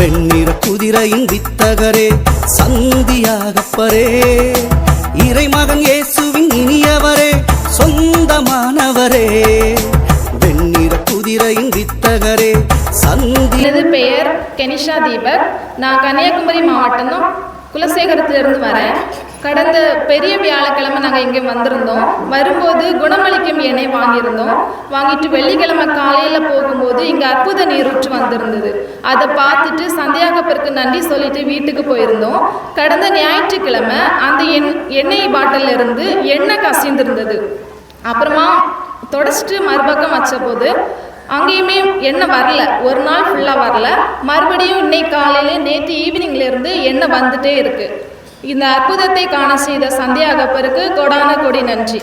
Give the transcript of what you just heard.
வெண்ணிற குதிரையின் வித்தகரே சந்தியாகப்பரே. இறைமகன் இயேசுவின் இனியவரே சொந்தமானவரே. வெண்ணிற குதிரையின் வித்தகரே சந்தி பெயர் கெனிஷா தீபக். நான் கன்னியாகுமரி மாவட்டம் தான் குலசேகரத்திலிருந்து வரேன் கடந்த பெரிய வியாழக்கிழமை நாங்கள் இங்கே வந்திருந்தோம். வரும்போது குணமளிக்கும் எண்ணெய் வாங்கியிருந்தோம். வாங்கிட்டு வெள்ளிக்கிழமை காலையில் போகும்போது இங்கே அற்புத நீரூற்று வந்திருந்தது. அதை பார்த்துட்டு சந்தியாகப்பருக்கு நன்றி சொல்லிட்டு வீட்டுக்கு போயிருந்தோம். கடந்த ஞாயிற்றுக்கிழமை அந்த எண் எண்ணெய் பாட்டிலிருந்து எண்ணெய் கசிந்திருந்தது. அப்புறமா தொடச்சிட்டு மறுபக்கம் வச்சபோது அங்கேயுமே எண்ணெய் வரல. ஒரு நாள் ஃபுல்லாக வரல. மறுபடியும் இன்னைக்கு காலையில நேற்று ஈவினிங்ல இருந்து எண்ணெய் வந்துட்டே இருக்கு. இந்த அற்புதத்தை காண செய்த சந்தியாகப்பருக்கு கொடான கொடி நன்றி.